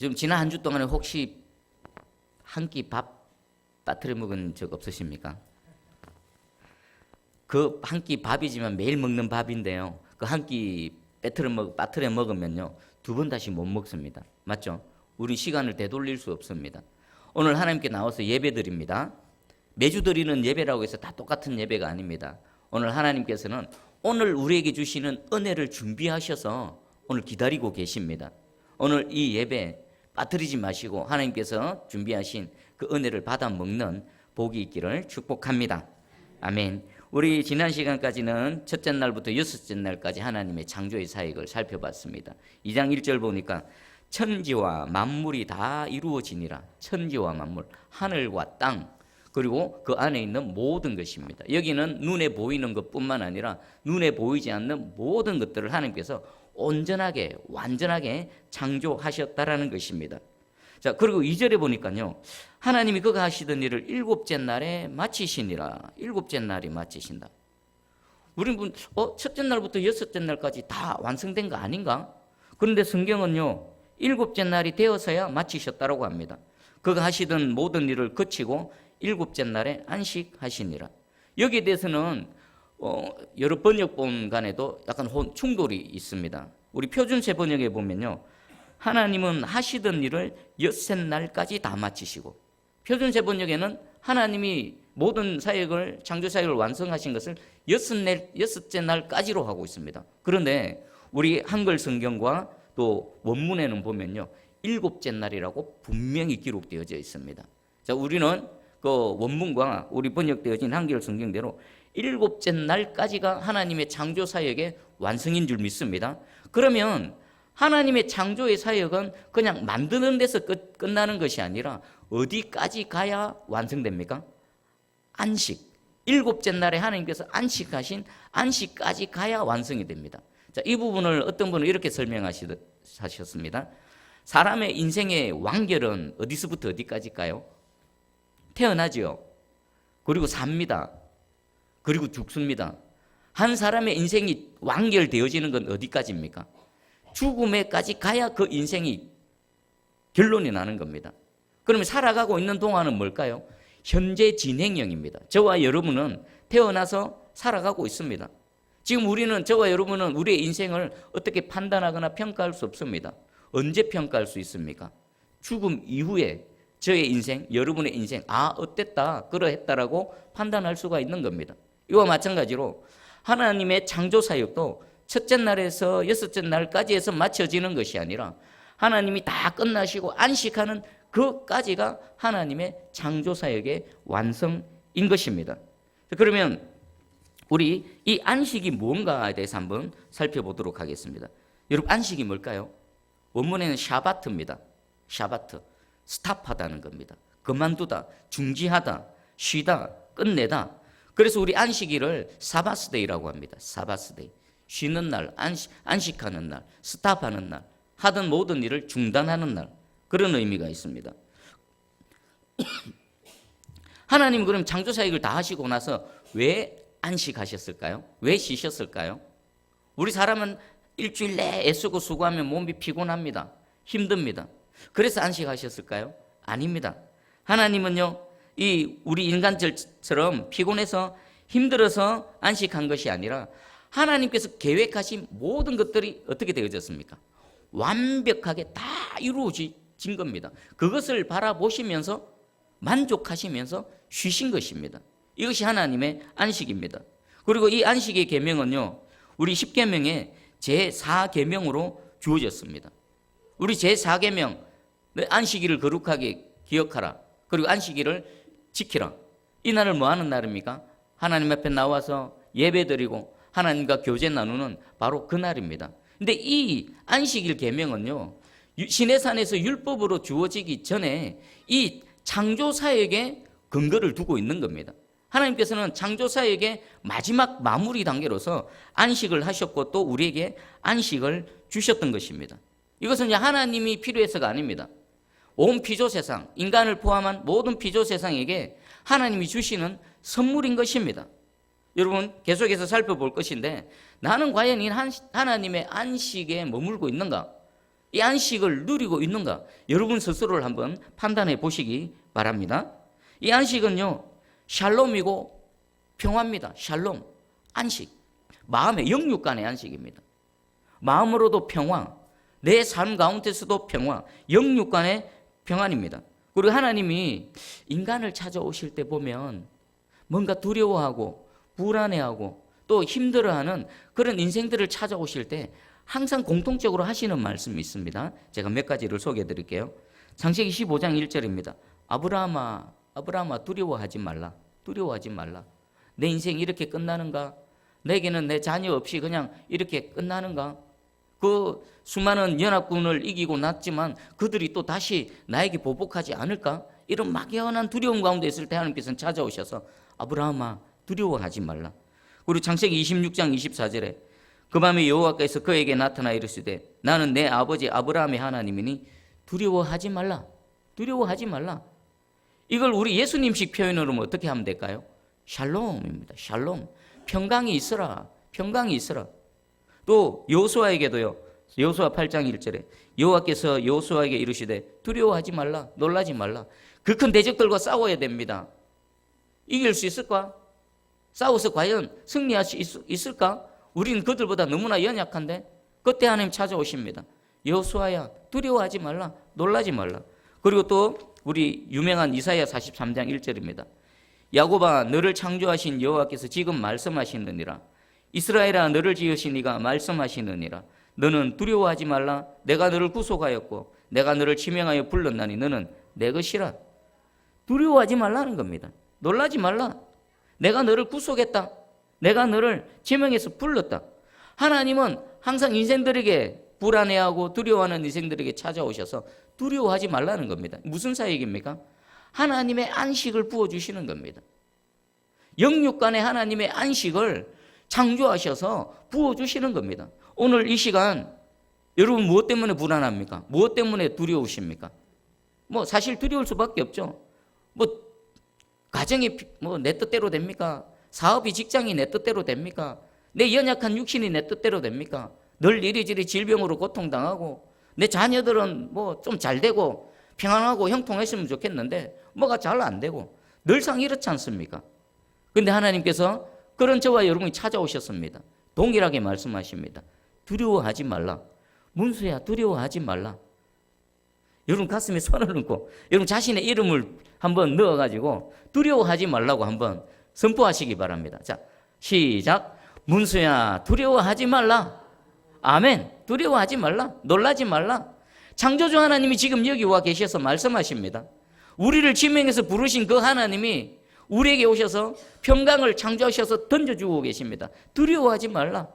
지금 지난 한 주 동안에 혹시 한 끼 밥 빠뜨려 먹은 적 없으십니까? 그 한 끼 밥이지만 매일 먹는 밥인데요. 그 한 끼 빠뜨려 먹 빠뜨려 먹으면요 두 번 다시 못 먹습니다. 맞죠? 우리 시간을 되돌릴 수 없습니다. 오늘 하나님께 나와서 예배 드립니다. 매주 드리는 예배라고 해서 다 똑같은 예배가 아닙니다. 오늘 하나님께서는 오늘 우리에게 주시는 은혜를 준비하셔서 오늘 기다리고 계십니다. 오늘 이 예배 빠뜨리지 마시고 하나님께서 준비하신 그 은혜를 받아 먹는 복이 있기를 축복합니다. 아멘. 우리 지난 시간까지는 첫째 날부터 여섯째 날까지 하나님의 창조의 사역을 살펴봤습니다. 2장 1절 보니까 천지와 만물이 다 이루어지니라. 천지와 만물, 하늘과 땅, 그리고 그 안에 있는 모든 것입니다. 여기는 눈에 보이는 것뿐만 아니라 눈에 보이지 않는 모든 것들을 하나님께서 온전하게 완전하게 창조하셨다라는 것입니다. 자, 그리고 2절에 보니까요. 하나님이 그가 하시던 일을 일곱째 날에 마치시니라. 일곱째 날이 마치신다. 우리는 분, 어, 첫째 날부터 여섯째 날까지 다 완성된 거 아닌가? 그런데 성경은요. 일곱째 날이 되어서야 마치셨다라고 합니다. 그가 하시던 모든 일을 거치고 일곱째 날에 안식하시니라. 여기에 대해서는 어, 여러 번역본 간에도 약간 혼, 충돌이 있습니다. 우리 표준세 번역에 보면요. 하나님은 하시던 일을 엿새 날까지 다 마치시고 표준세 번역에는 하나님이 모든 사역을 창조 사역을 완성하신 것을 여섯 날 여섯 째 날까지로 하고 있습니다. 그런데 우리 한글 성경과 또 원문에는 보면요. 일곱째 날이라고 분명히 기록되어져 있습니다. 자, 우리는 그 원문과 우리 번역되어진 한글 성경대로 일곱째 날까지가 하나님의 창조 사역의 완성인 줄 믿습니다. 그러면 하나님의 창조의 사역은 그냥 만드는 데서 끝, 끝나는 것이 아니라 어디까지 가야 완성됩니까? 안식. 일곱째 날에 하나님께서 안식하신 안식까지 가야 완성이 됩니다. 자, 이 부분을 어떤 분은 이렇게 설명하셨습니다. 사람의 인생의 완결은 어디서부터 어디까지일까요? 태어나지요. 그리고 삽니다. 그리고 죽습니다. 한 사람의 인생이 완결되어지는 건 어디까지입니까? 죽음에까지 가야 그 인생이 결론이 나는 겁니다. 그러면 살아가고 있는 동안은 뭘까요? 현재 진행형입니다. 저와 여러분은 태어나서 살아가고 있습니다. 지금 우리는 저와 여러분은 우리의 인생을 어떻게 판단하거나 평가할 수 없습니다. 언제 평가할 수 있습니까? 죽음 이후에 저의 인생, 여러분의 인생, 아, 어땠다, 그러했다라고 판단할 수가 있는 겁니다. 이와 마찬가지로 하나님의 창조 사역도 첫째 날에서 여섯째 날까지 해서 맞춰지는 것이 아니라 하나님이 다 끝나시고 안식하는 그까지가 하나님의 창조 사역의 완성인 것입니다. 그러면 우리 이 안식이 뭔가에 대해서 한번 살펴보도록 하겠습니다. 여러분 안식이 뭘까요? 원문에는 샤바트입니다. 샤바트. 스탑하다는 겁니다. 그만두다, 중지하다, 쉬다, 끝내다. 그래서 우리 안식일을 사바스데이라고 합니다. 사바스데이. 쉬는 날, 안식, 안식하는 날, 스탑하는 날, 하던 모든 일을 중단하는 날. 그런 의미가 있습니다. 하나님 그럼 창조 사역을 다 하시고 나서 왜 안식하셨을까요? 왜 쉬셨을까요? 우리 사람은 일주일 내 애쓰고 수고하면 몸이 피곤합니다. 힘듭니다. 그래서 안식하셨을까요? 아닙니다. 하나님은요, 이 우리 인간들처럼 피곤해서 힘들어서 안식한 것이 아니라 하나님께서 계획하신 모든 것들이 어떻게 되어졌습니까? 완벽하게 다 이루어진 겁니다. 그것을 바라보시면서 만족하시면서 쉬신 것입니다. 이것이 하나님의 안식입니다. 그리고 이 안식의 계명은요. 우리 10계명의 제4계명으로 주어졌습니다. 우리 제4계명 안식일을 거룩하게 기억하라. 그리고 안식일을 지키라. 이 날을 뭐 하는 날입니까? 하나님 앞에 나와서 예배드리고 하나님과 교제 나누는 바로 그 날입니다. 근데 이 안식일 계명은요. 시내산에서 율법으로 주어지기 전에 이 창조 사역에 근거를 두고 있는 겁니다. 하나님께서는 창조 사역의 마지막 마무리 단계로서 안식을 하셨고 또 우리에게 안식을 주셨던 것입니다. 이것은 하나님이 필요해서가 아닙니다. 온 피조 세상, 인간을 포함한 모든 피조 세상에게 하나님이 주시는 선물인 것입니다. 여러분 계속해서 살펴볼 것인데 나는 과연 이 하나님의 안식에 머물고 있는가? 이 안식을 누리고 있는가? 여러분 스스로를 한번 판단해 보시기 바랍니다. 이 안식은요, 샬롬이고 평화입니다. 샬롬, 안식. 마음의 영육 간의 안식입니다. 마음으로도 평화, 내 삶 가운데서도 평화, 영육 간의 평안입니다. 그리고 하나님이 인간을 찾아오실 때 보면 뭔가 두려워하고 불안해하고 또 힘들어하는 그런 인생들을 찾아오실 때 항상 공통적으로 하시는 말씀이 있습니다. 제가 몇 가지를 소개해 드릴게요. 창세기 15장 1절입니다. 아브라함아, 아브라함아 두려워하지 말라. 두려워하지 말라. 내 인생 이렇게 끝나는가? 내게는 내 자녀 없이 그냥 이렇게 끝나는가? 그 수많은 연합군을 이기고 났지만 그들이 또 다시 나에게 보복하지 않을까? 이런 막연한 두려움 가운데 있을 때 하나님께서는 찾아오셔서 아브라함아 두려워하지 말라. 그리고 창세기 26장 24절에 그 밤에 여호와께서 그에게 나타나 이르시되 나는 내 아버지 아브라함의 하나님이니 두려워하지 말라. 두려워하지 말라. 이걸 우리 예수님식 표현으로 뭐 어떻게 하면 될까요? 샬롬입니다. 샬롬. 평강이 있어라. 평강이 있어라. 또 여호수아에게도요. 여호수아 8장 1절에 여호와께서 여호수아에게 이르시되 두려워하지 말라. 놀라지 말라. 그 큰 대적들과 싸워야 됩니다. 이길 수 있을까? 싸워서 과연 승리할 수 있, 있을까? 우리는 그들보다 너무나 연약한데 그때 하나님 찾아오십니다. 여호수아야 두려워하지 말라. 놀라지 말라. 그리고 또 우리 유명한 이사야 43장 1절입니다. 야곱아 너를 창조하신 여호와께서 지금 말씀하시느니라. 이스라엘아 너를 지으신 이가 말씀하시느니라. 너는 두려워하지 말라. 내가 너를 구속하였고 내가 너를 지명하여 불렀나니 너는 내 것이라. 두려워하지 말라는 겁니다. 놀라지 말라. 내가 너를 구속했다. 내가 너를 지명해서 불렀다. 하나님은 항상 인생들에게 불안해하고 두려워하는 인생들에게 찾아오셔서 두려워하지 말라는 겁니다. 무슨 사역입니까? 하나님의 안식을 부어주시는 겁니다. 영육 간의 하나님의 안식을 창조하셔서 부어주시는 겁니다. 오늘 이 시간 여러분 무엇 때문에 불안합니까? 무엇 때문에 두려우십니까? 뭐 사실 두려울 수밖에 없죠. 뭐 가정이 뭐 내 뜻대로 됩니까? 사업이 직장이 내 뜻대로 됩니까? 내 연약한 육신이 내 뜻대로 됩니까? 늘 이리저리 질병으로 고통당하고 내 자녀들은 뭐 좀 잘 되고 평안하고 형통했으면 좋겠는데 뭐가 잘 안 되고 늘상 이렇지 않습니까? 근데 하나님께서 그런 저와 여러분이 찾아오셨습니다. 동일하게 말씀하십니다. 두려워하지 말라. 문수야 두려워하지 말라. 여러분 가슴에 손을 얹고 여러분 자신의 이름을 한번 넣어가지고 두려워하지 말라고 한번 선포하시기 바랍니다. 자, 시작. 문수야, 두려워하지 말라. 아멘. 두려워하지 말라. 놀라지 말라. 창조주 하나님이 지금 여기 와 계셔서 말씀하십니다. 우리를 지명해서 부르신 그 하나님이 우리에게 오셔서 평강을 창조하셔서 던져주고 계십니다. 두려워하지 말라.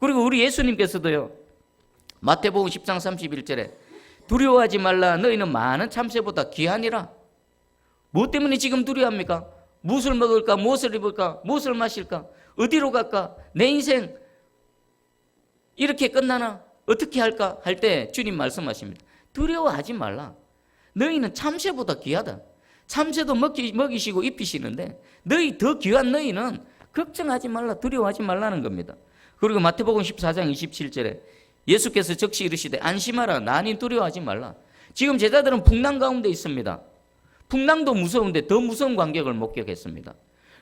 그리고 우리 예수님께서도요. 마태복음 10장 31절에 두려워하지 말라. 너희는 많은 참새보다 귀하니라. 무엇 때문에 지금 두려워합니까? 무엇을 먹을까? 무엇을 입을까? 무엇을 마실까? 어디로 갈까? 내 인생 이렇게 끝나나? 어떻게 할까? 할 때 주님 말씀하십니다. 두려워하지 말라. 너희는 참새보다 귀하다. 참새도 먹기, 먹이시고 입히시는데 너희 더 귀한 너희는 걱정하지 말라. 두려워하지 말라는 겁니다. 그리고 마태복음 14장 27절에 예수께서 적시 이르시되 안심하라. 나니 두려워하지 말라. 지금 제자들은 풍랑 가운데 있습니다. 풍랑도 무서운데 더 무서운 관객을 목격했습니다.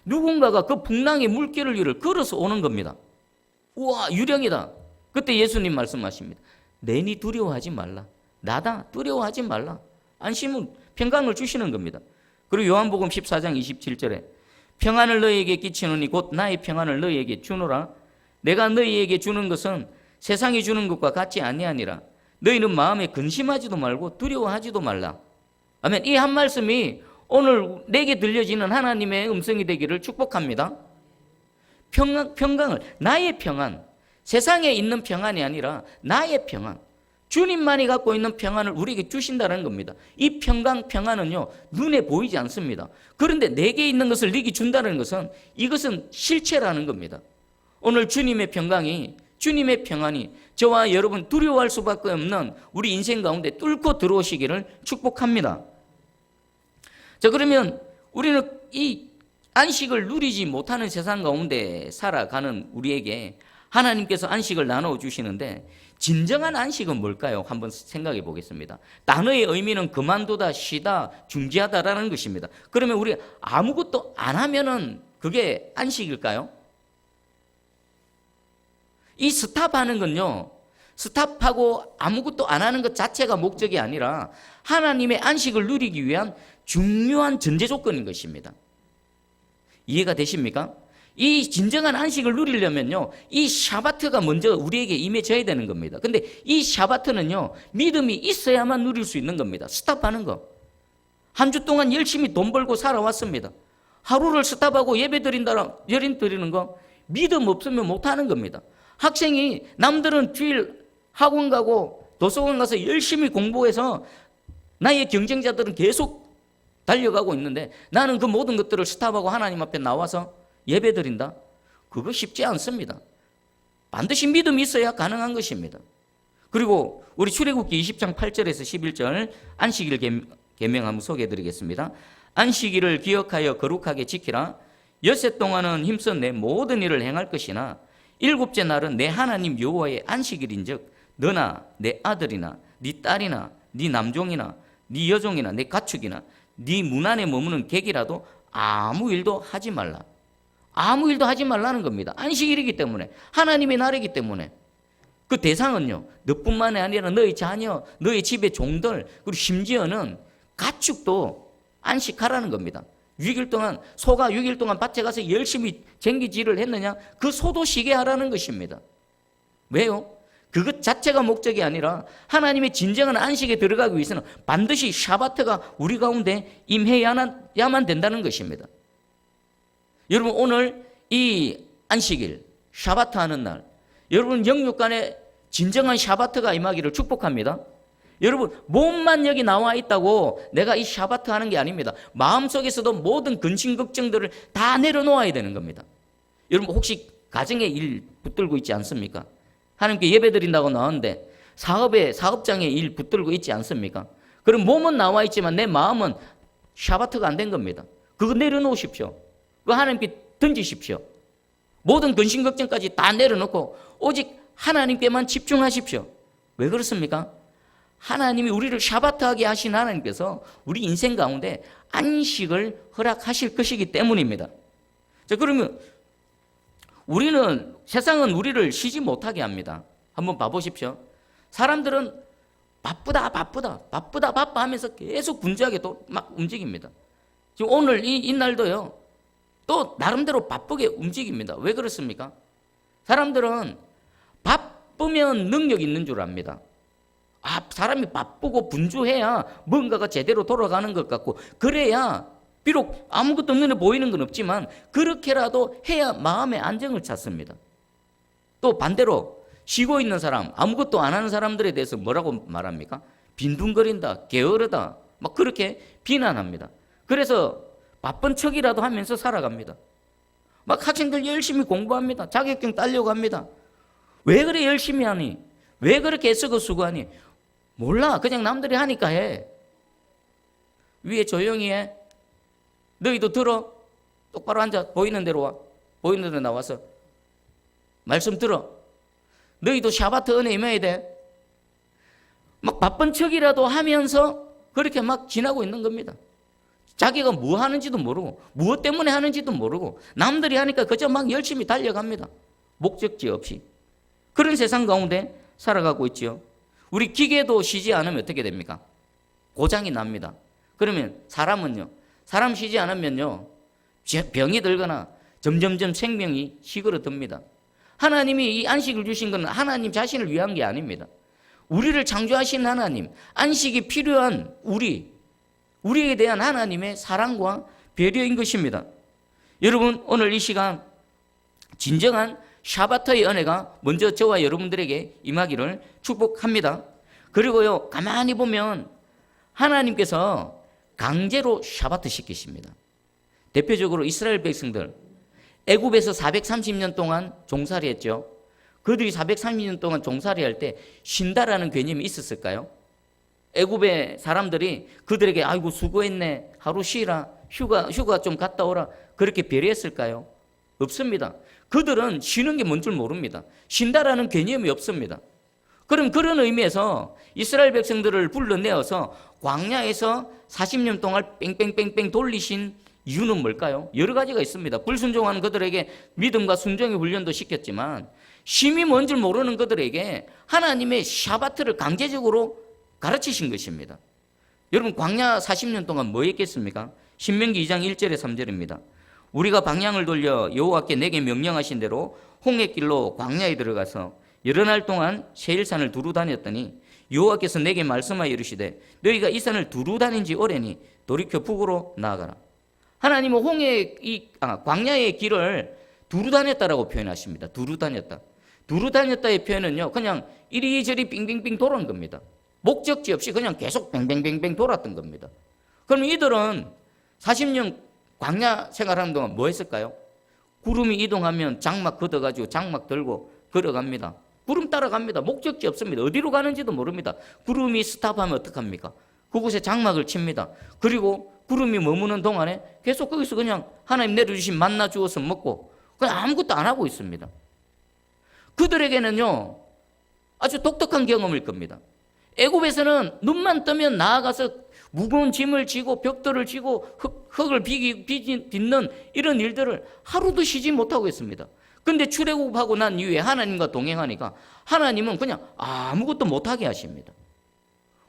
누군가가 그 풍랑의 물결을 위를 걸어서 오는 겁니다. 우와 유령이다. 그때 예수님 말씀하십니다. 내니 두려워하지 말라. 나다 두려워하지 말라. 안심은 평강을 주시는 겁니다. 그리고 요한복음 14장 27절에 평안을 너희에게 끼치노니 곧 나의 평안을 너희에게 주노라. 내가 너희에게 주는 것은 세상이 주는 것과 같지 아니하니라. 너희는 마음에 근심하지도 말고 두려워하지도 말라. 아멘. 이 한 말씀이 오늘 내게 들려지는 하나님의 음성이 되기를 축복합니다. 평강, 평강을 나의 평안, 세상에 있는 평안이 아니라 나의 평안. 주님만이 갖고 있는 평안을 우리에게 주신다는 겁니다. 이 평강, 평안은요, 눈에 보이지 않습니다. 그런데 내게 있는 것을 네게 준다는 것은 이것은 실체라는 겁니다. 오늘 주님의 평강이, 주님의 평안이 저와 여러분 두려워할 수밖에 없는 우리 인생 가운데 뚫고 들어오시기를 축복합니다. 자, 그러면 우리는 이 안식을 누리지 못하는 세상 가운데 살아가는 우리에게 하나님께서 안식을 나눠 주시는데 진정한 안식은 뭘까요? 한번 생각해 보겠습니다. 단어의 의미는 그만두다, 쉬다, 중지하다라는 것입니다. 그러면 우리 아무것도 안 하면은 그게 안식일까요? 이 스탑하는 건요. 스탑하고 아무것도 안 하는 것 자체가 목적이 아니라 하나님의 안식을 누리기 위한 중요한 전제 조건인 것입니다. 이해가 되십니까? 이 진정한 안식을 누리려면요, 이 샤바트가 먼저 우리에게 임해져야 되는 겁니다. 근데 이 샤바트는요, 믿음이 있어야만 누릴 수 있는 겁니다. 스탑하는 거. 한 주 동안 열심히 돈 벌고 살아왔습니다. 하루를 스탑하고 예배 드린다, 열인 드리는 거, 믿음 없으면 못 하는 겁니다. 학생이 남들은 주일 학원 가고 도서관 가서 열심히 공부해서 나의 경쟁자들은 계속 달려가고 있는데 나는 그 모든 것들을 스탑하고 하나님 앞에 나와서 예배 드린다? 그거 쉽지 않습니다. 반드시 믿음이 있어야 가능한 것입니다. 그리고 우리 출애굽기 20장 8절에서 11절 안식일 계- 계명 한번 소개해 드리겠습니다. 안식일을 기억하여 거룩하게 지키라. 엿새 동안은 힘써 내 모든 일을 행할 것이나 일곱째 날은 내 하나님 여호와의 안식일인즉 너나 내 아들이나 네 딸이나 네 남종이나 네 여종이나 내 가축이나 네 문 안에 머무는 객이라도 아무 일도 하지 말라. 아무 일도 하지 말라는 겁니다. 안식일이기 때문에 하나님의 날이기 때문에 그 대상은요 너뿐만이 아니라 너희 자녀, 너희 집의 종들 그리고 심지어는 가축도 안식하라는 겁니다. 6일 동안 소가 6일 동안 밭에 가서 열심히 쟁기질을 했느냐 그 소도 쉬게 하라는 것입니다. 왜요? 그것 자체가 목적이 아니라 하나님의 진정한 안식에 들어가기 위해서는 반드시 샤바트가 우리 가운데 임해야만 된다는 것입니다. 여러분 오늘 이 안식일 샤바트 하는 날 여러분 영육 간에 진정한 샤바트가 임하기를 축복합니다. 여러분 몸만 여기 나와 있다고 내가 이 샤바트 하는 게 아닙니다. 마음속에서도 모든 근심 걱정들을 다 내려놓아야 되는 겁니다. 여러분 혹시 가정에 일 붙들고 있지 않습니까? 하나님께 예배 드린다고 나왔는데 사업에 사업장에 일 붙들고 있지 않습니까? 그럼 몸은 나와 있지만 내 마음은 샤바트가 안 된 겁니다. 그거 내려놓으십시오. 그거 하나님께 던지십시오. 모든 근심 걱정까지 다 내려놓고 오직 하나님께만 집중하십시오. 왜 그렇습니까? 하나님이 우리를 샤바트하게 하신 하나님께서 우리 인생 가운데 안식을 허락하실 것이기 때문입니다. 자, 그러면 우리는 세상은 우리를 쉬지 못하게 합니다. 한번 봐보십시오. 사람들은 바쁘다 바쁘다 바쁘다 바빠 하면서 계속 분주하게 또 막 움직입니다. 지금 오늘 이, 이 날도요. 또 나름대로 바쁘게 움직입니다. 왜 그렇습니까? 사람들은 바쁘면 능력 있는 줄 압니다. 아, 사람이 바쁘고 분주해야 뭔가가 제대로 돌아가는 것 같고 그래야 비록 아무것도 눈에 보이는 건 없지만 그렇게라도 해야 마음의 안정을 찾습니다. 또 반대로 쉬고 있는 사람, 아무것도 안 하는 사람들에 대해서 뭐라고 말합니까? 빈둥거린다, 게으르다, 막 그렇게 비난합니다. 그래서 바쁜 척이라도 하면서 살아갑니다. 막 학생들 열심히 공부합니다. 자격증 따려고 합니다. 왜 그래 열심히 하니? 왜 그렇게 애쓰고 수고하니? 몰라. 그냥 남들이 하니까 해. 위에 조용히 해. 너희도 들어. 똑바로 앉아. 보이는 대로 와. 보이는 대로 나와서. 말씀 들어. 너희도 샤바트 은혜 임해야 돼. 막 바쁜 척이라도 하면서 그렇게 막 지나고 있는 겁니다. 자기가 뭐 하는지도 모르고, 무엇 때문에 하는지도 모르고, 남들이 하니까 그저 막 열심히 달려갑니다. 목적지 없이. 그런 세상 가운데 살아가고 있지요. 우리 기계도 쉬지 않으면 어떻게 됩니까? 고장이 납니다. 그러면 사람은요, 사람 쉬지 않으면요, 병이 들거나 점점점 생명이 시그러듭니다. 하나님이 이 안식을 주신 것은 하나님 자신을 위한 게 아닙니다. 우리를 창조하신 하나님, 안식이 필요한 우리, 우리에 대한 하나님의 사랑과 배려인 것입니다. 여러분, 오늘 이 시간 진정한 샤바타의 은혜가 먼저 저와 여러분들에게 임하기를 축복합니다. 그리고요, 가만히 보면 하나님께서 강제로 샤바트 시키십니다. 대표적으로 이스라엘 백성들 애굽에서 430년 동안 종살이 했죠. 그들이 430년 동안 종살이 할 때 쉰다라는 개념이 있었을까요? 애굽의 사람들이 그들에게 아이고 수고했네 하루 쉬라 휴가 휴가 좀 갔다 오라 그렇게 배려했을까요? 없습니다. 그들은 쉬는 게 뭔 줄 모릅니다. 쉰다라는 개념이 없습니다. 그럼 그런 의미에서 이스라엘 백성들을 불러내어서 광야에서 40년 동안 뺑뺑뺑뺑 돌리신 이유는 뭘까요? 여러 가지가 있습니다. 불순종하는 그들에게 믿음과 순종의 훈련도 시켰지만 심히 뭔줄 모르는 그들에게 하나님의 샤바트를 강제적으로 가르치신 것입니다. 여러분 광야 40년 동안 뭐 했겠습니까? 신명기 2장 1절에 3절입니다. 우리가 방향을 돌려 여호와께 내게 명령하신 대로 홍해길로 광야에 들어가서 여러 날 동안 세일산을 두루 다녔더니 여호와께서 내게 말씀하여 이르시되 너희가 이 산을 두루 다닌 지 오래니 돌이켜 북으로 나아가라. 하나님은 홍해 이 아, 광야의 길을 두루 다녔다라고 표현하십니다. 두루 다녔다. 두루 다녔다의 표현은요. 그냥 이리저리 빙빙빙 돌아온 겁니다. 목적지 없이 그냥 계속 뱅뱅뱅뱅 돌았던 겁니다. 그럼 이들은 40년 광야 생활하는 동안 뭐 했을까요? 구름이 이동하면 장막 걷어가지고 장막 들고 걸어갑니다. 구름 따라갑니다. 목적지 없습니다. 어디로 가는지도 모릅니다. 구름이 스탑하면 어떡합니까? 그곳에 장막을 칩니다. 그리고 구름이 머무는 동안에 계속 거기서 그냥 하나님 내려주신 만나 주어서 먹고 그냥 아무것도 안 하고 있습니다. 그들에게는요 아주 독특한 경험일 겁니다. 애굽에서는 눈만 뜨면 나아가서 무거운 짐을 지고 벽돌을 지고 흙, 흙을 비기, 비, 빚는 이런 일들을 하루도 쉬지 못하고 있습니다. 근데 출애굽하고 난 이후에 하나님과 동행하니까 하나님은 그냥 아무것도 못하게 하십니다.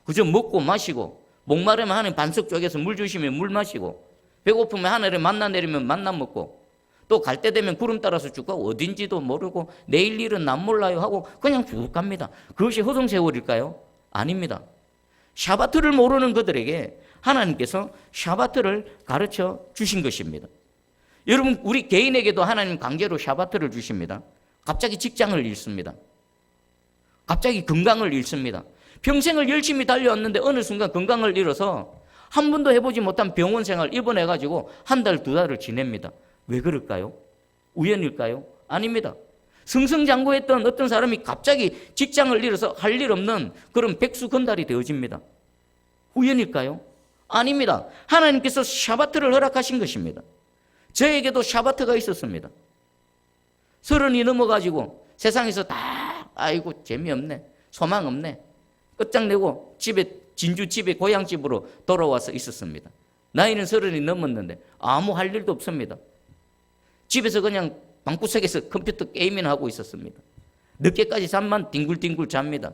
그저 먹고 마시고 목마르면 하나님 반석 쪽에서 물 주시면 물 마시고 배고프면 하늘에 만나 내리면 만나 먹고 또 갈 때 되면 구름 따라서 쭉 가고 어딘지도 모르고 내일 일은 난 몰라요 하고 그냥 쭉 갑니다. 그것이 허송세월일까요? 아닙니다. 샤바트를 모르는 그들에게 하나님께서 샤바트를 가르쳐 주신 것입니다. 여러분, 우리 개인에게도 하나님 강제로 샤바트를 주십니다. 갑자기 직장을 잃습니다. 갑자기 건강을 잃습니다. 평생을 열심히 달려왔는데 어느 순간 건강을 잃어서 한 번도 해보지 못한 병원 생활 입원해가지고 한 달, 두 달을 지냅니다. 왜 그럴까요? 우연일까요? 아닙니다. 승승장구했던 어떤 사람이 갑자기 직장을 잃어서 할 일 없는 그런 백수 건달이 되어집니다. 우연일까요? 아닙니다. 하나님께서 샤바트를 허락하신 것입니다. 저에게도 샤바트가 있었습니다. 서른이 넘어가지고 세상에서 다 아이고 재미없네, 소망 없네, 끝장내고 집에 진주 집에 고향 집으로 돌아와서 있었습니다. 나이는 서른이 넘었는데 아무 할 일도 없습니다. 집에서 그냥 방구석에서 컴퓨터 게임이나 하고 있었습니다. 늦게까지 잠만 뒹굴뒹굴 잡니다.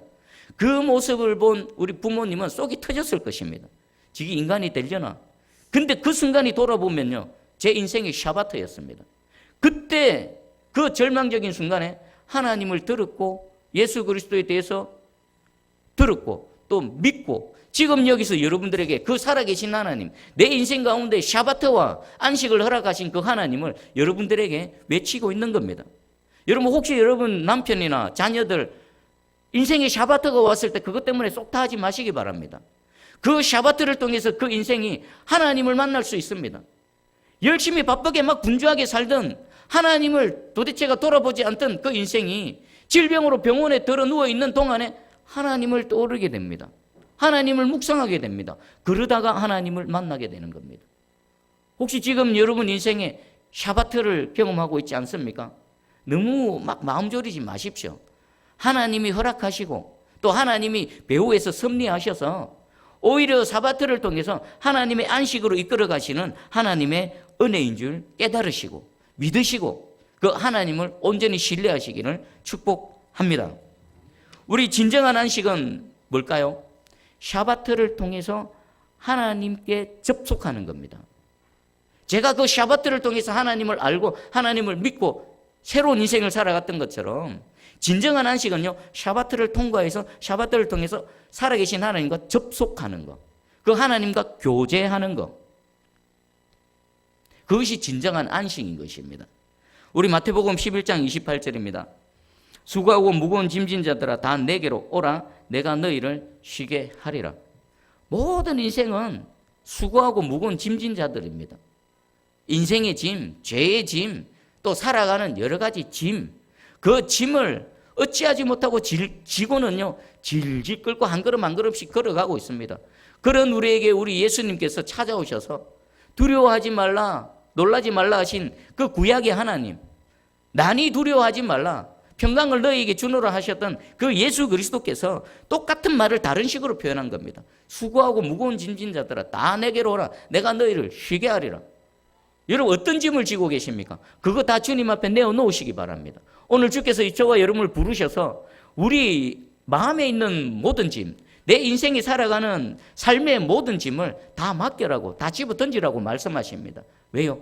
그 모습을 본 우리 부모님은 속이 터졌을 것입니다. 지금 인간이 되려나? 근데 그 순간이 돌아보면요. 제 인생의 샤바트였습니다. 그때 그 절망적인 순간에 하나님을 들었고 예수 그리스도에 대해서 들었고 또 믿고 지금 여기서 여러분들에게 그 살아계신 하나님, 내 인생 가운데 샤바트와 안식을 허락하신 그 하나님을 여러분들에게 외치고 있는 겁니다. 여러분 혹시 여러분 남편이나 자녀들 인생에 샤바트가 왔을 때 그것 때문에 쏙다 하지 마시기 바랍니다. 그 샤바트를 통해서 그 인생이 하나님을 만날 수 있습니다. 열심히 바쁘게 막 분주하게 살던 하나님을 도대체가 돌아보지 않던 그 인생이 질병으로 병원에 들어 누워 있는 동안에 하나님을 떠오르게 됩니다. 하나님을 묵상하게 됩니다. 그러다가 하나님을 만나게 되는 겁니다. 혹시 지금 여러분 인생에 샤바트를 경험하고 있지 않습니까? 너무 막 마음 졸이지 마십시오. 하나님이 허락하시고 또 하나님이 배후에서 섭리하셔서 오히려 사바트를 통해서 하나님의 안식으로 이끌어 가시는 하나님의 은혜인 줄 깨달으시고 믿으시고 그 하나님을 온전히 신뢰하시기를 축복합니다. 우리 진정한 안식은 뭘까요? 샤바트를 통해서 하나님께 접속하는 겁니다. 제가 그 샤바트를 통해서 하나님을 알고 하나님을 믿고 새로운 인생을 살아갔던 것처럼 진정한 안식은요, 샤바트를 통과해서 샤바트를 통해서 살아계신 하나님과 접속하는 것. 그 하나님과 교제하는 것. 그것이 진정한 안식인 것입니다. 우리 마태복음 11장 28절입니다. 수고하고 무거운 짐진 자들아 다 내게로 오라 내가 너희를 쉬게 하리라. 모든 인생은 수고하고 무거운 짐진 자들입니다. 인생의 짐, 죄의 짐, 또 살아가는 여러 가지 짐, 그 짐을 어찌하지 못하고 질, 지고는요, 질질 끌고 한 걸음 한 걸음씩 걸어가고 있습니다. 그런 우리에게 우리 예수님께서 찾아오셔서 두려워하지 말라, 놀라지 말라 하신 그 구약의 하나님, 난이 두려워하지 말라. 평강을 너희에게 주노라 하셨던 그 예수 그리스도께서 똑같은 말을 다른 식으로 표현한 겁니다. 수고하고 무거운 짐진 자들아 다 내게로 오라. 내가 너희를 쉬게 하리라. 여러분 어떤 짐을 지고 계십니까? 그거 다 주님 앞에 내어 놓으시기 바랍니다. 오늘 주께서 저와 여러분을 부르셔서 우리 마음에 있는 모든 짐, 내 인생이 살아가는 삶의 모든 짐을 다 맡겨라고, 다 집어 던지라고 말씀하십니다. 왜요?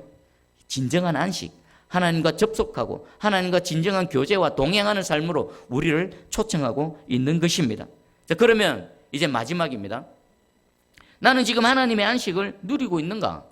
진정한 안식, 하나님과 접속하고 하나님과 진정한 교제와 동행하는 삶으로 우리를 초청하고 있는 것입니다. 자, 그러면 이제 마지막입니다. 나는 지금 하나님의 안식을 누리고 있는가?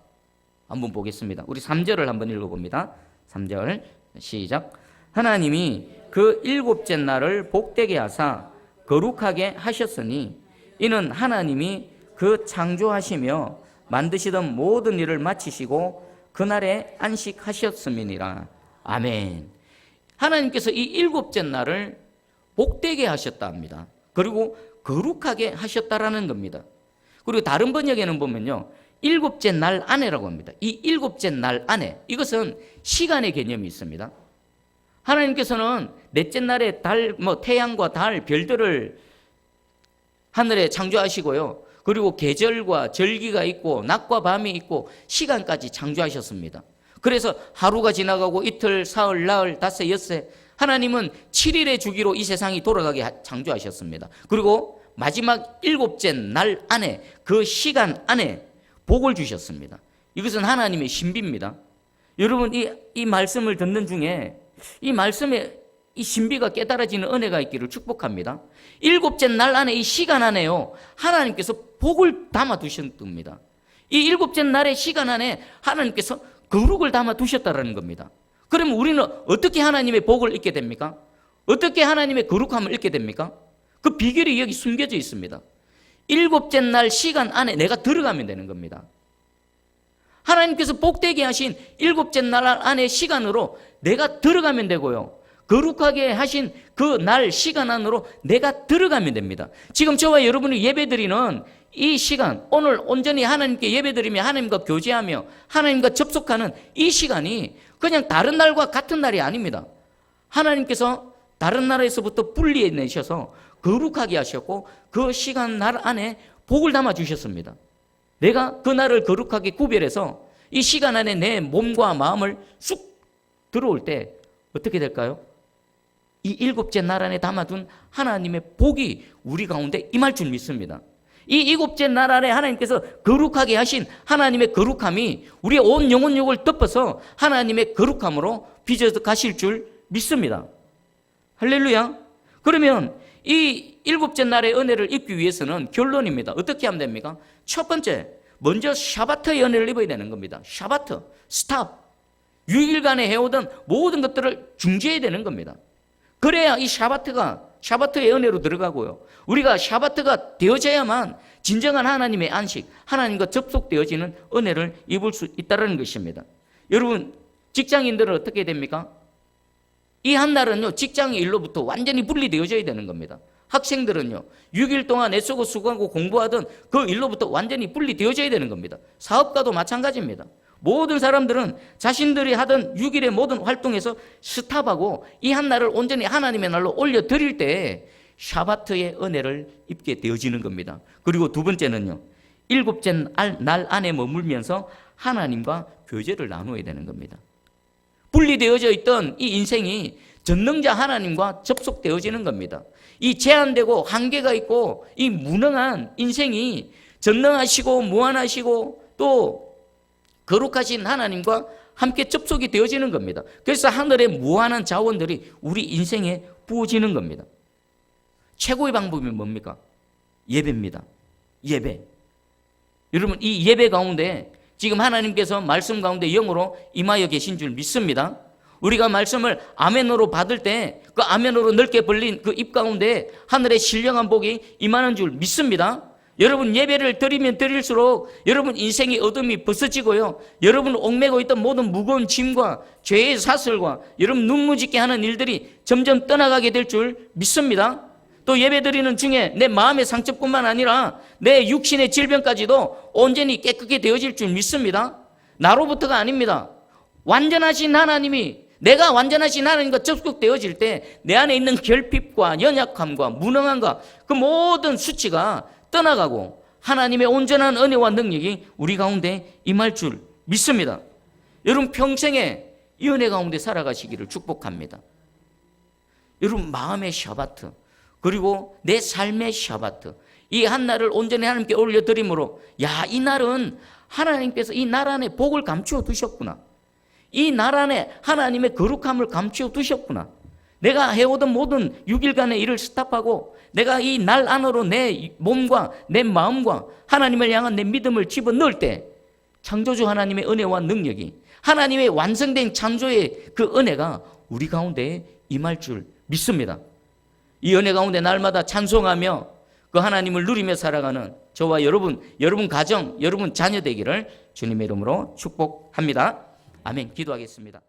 한번 보겠습니다. 우리 3절을 한번 읽어봅니다. 3절 시작. 하나님이 그 일곱째 날을 복되게 하사 거룩하게 하셨으니 이는 하나님이 그 창조하시며 만드시던 모든 일을 마치시고 그날에 안식하셨음이니라. 아멘. 하나님께서 이 일곱째 날을 복되게 하셨다 합니다. 그리고 거룩하게 하셨다라는 겁니다. 그리고 다른 번역에는 보면요. 일곱째 날 안에라고 합니다. 이 일곱째 날 안에 이것은 시간의 개념이 있습니다. 하나님께서는 넷째 날에 달, 뭐 태양과 달, 별들을 하늘에 창조하시고요. 그리고 계절과 절기가 있고 낮과 밤이 있고 시간까지 창조하셨습니다. 그래서 하루가 지나가고 이틀, 사흘, 나흘, 닷새, 엿새 하나님은 7일의 주기로 이 세상이 돌아가게 하- 창조하셨습니다. 그리고 마지막 일곱째 날 안에 그 시간 안에 복을 주셨습니다. 이것은 하나님의 신비입니다. 여러분 이, 이 말씀을 듣는 중에 이 말씀에 이 신비가 깨달아지는 은혜가 있기를 축복합니다. 일곱째 날 안에 이 시간 안에요. 하나님께서 복을 담아 두셨습니다. 이 일곱째 날의 시간 안에 하나님께서 거룩을 담아 두셨다라는 겁니다. 그러면 우리는 어떻게 하나님의 복을 잊게 됩니까? 어떻게 하나님의 거룩함을 잊게 됩니까? 그 비결이 여기 숨겨져 있습니다. 일곱째 날 시간 안에 내가 들어가면 되는 겁니다. 하나님께서 복되게 하신 일곱째 날 안의 시간으로 내가 들어가면 되고요. 거룩하게 하신 그 날 시간 안으로 내가 들어가면 됩니다. 지금 저와 여러분이 예배드리는 이 시간, 오늘 온전히 하나님께 예배드리며 하나님과 교제하며 하나님과 접속하는 이 시간이 그냥 다른 날과 같은 날이 아닙니다. 하나님께서 다른 나라에서부터 분리해 내셔서 거룩하게 하셨고 그 시간 날 안에 복을 담아 주셨습니다. 내가 그 날을 거룩하게 구별해서 이 시간 안에 내 몸과 마음을 쑥 들어올 때 어떻게 될까요? 이 일곱째 날 안에 담아둔 하나님의 복이 우리 가운데 임할 줄 믿습니다. 이 일곱째 날 안에 하나님께서 거룩하게 하신 하나님의 거룩함이 우리의 온 영혼력을 덮어서 하나님의 거룩함으로 빚어서 가실 줄 믿습니다. 할렐루야. 그러면 이 일곱째 날의 은혜를 입기 위해서는 결론입니다. 어떻게 하면 됩니까? 첫 번째, 먼저 샤바트의 은혜를 입어야 되는 겁니다. 샤바트, 스탑. 6일간에 해오던 모든 것들을 중지해야 되는 겁니다. 그래야 이 샤바트가 샤바트의 은혜로 들어가고요. 우리가 샤바트가 되어져야만 진정한 하나님의 안식, 하나님과 접속되어지는 은혜를 입을 수 있다는 것입니다. 여러분, 직장인들은 어떻게 됩니까? 이 한 날은요, 직장의 일로부터 완전히 분리되어져야 되는 겁니다. 학생들은요, 6일 동안 애쓰고 수고하고 공부하던 그 일로부터 완전히 분리되어져야 되는 겁니다. 사업가도 마찬가지입니다. 모든 사람들은 자신들이 하던 6일의 모든 활동에서 스탑하고 이 한 날을 온전히 하나님의 날로 올려드릴 때 샤바트의 은혜를 입게 되어지는 겁니다. 그리고 두 번째는요, 일곱째 날 안에 머물면서 하나님과 교제를 나누어야 되는 겁니다. 분리되어져 있던 이 인생이 전능자 하나님과 접속되어지는 겁니다. 이 제한되고 한계가 있고 이 무능한 인생이 전능하시고 무한하시고 또 거룩하신 하나님과 함께 접속이 되어지는 겁니다. 그래서 하늘의 무한한 자원들이 우리 인생에 부어지는 겁니다. 최고의 방법이 뭡니까? 예배입니다. 예배. 여러분, 이 예배 가운데 지금 하나님께서 말씀 가운데 영으로 임하여 계신 줄 믿습니다. 우리가 말씀을 아멘으로 받을 때 그 아멘으로 넓게 벌린 그 입 가운데 하늘의 신령한 복이 임하는 줄 믿습니다. 여러분 예배를 드리면 드릴수록 여러분 인생의 어둠이 벗어지고요. 여러분 옥매고 있던 모든 무거운 짐과 죄의 사슬과 여러분 눈무짓게 하는 일들이 점점 떠나가게 될 줄 믿습니다. 또 예배 드리는 중에 내 마음의 상처뿐만 아니라 내 육신의 질병까지도 온전히 깨끗게 되어질 줄 믿습니다. 나로부터가 아닙니다. 완전하신 하나님이 내가 완전하신 하나님과 접속되어질 때 내 안에 있는 결핍과 연약함과 무능함과 그 모든 수치가 떠나가고 하나님의 온전한 은혜와 능력이 우리 가운데 임할 줄 믿습니다. 여러분 평생에 이 은혜 가운데 살아가시기를 축복합니다. 여러분 마음의 샤바트 그리고 내 삶의 샤바트 이 한 날을 온전히 하나님께 올려드림으로 야 이 날은 하나님께서 이 날 안에 복을 감추어 두셨구나. 이 날 안에 하나님의 거룩함을 감추어 두셨구나. 내가 해오던 모든 6일간의 일을 스탑하고 내가 이 날 안으로 내 몸과 내 마음과 하나님을 향한 내 믿음을 집어넣을 때 창조주 하나님의 은혜와 능력이 하나님의 완성된 창조의 그 은혜가 우리 가운데 임할 줄 믿습니다. 이 은혜 가운데 날마다 찬송하며 그 하나님을 누리며 살아가는 저와 여러분, 여러분 가정, 여러분 자녀 되기를 주님의 이름으로 축복합니다. 아멘. 기도하겠습니다.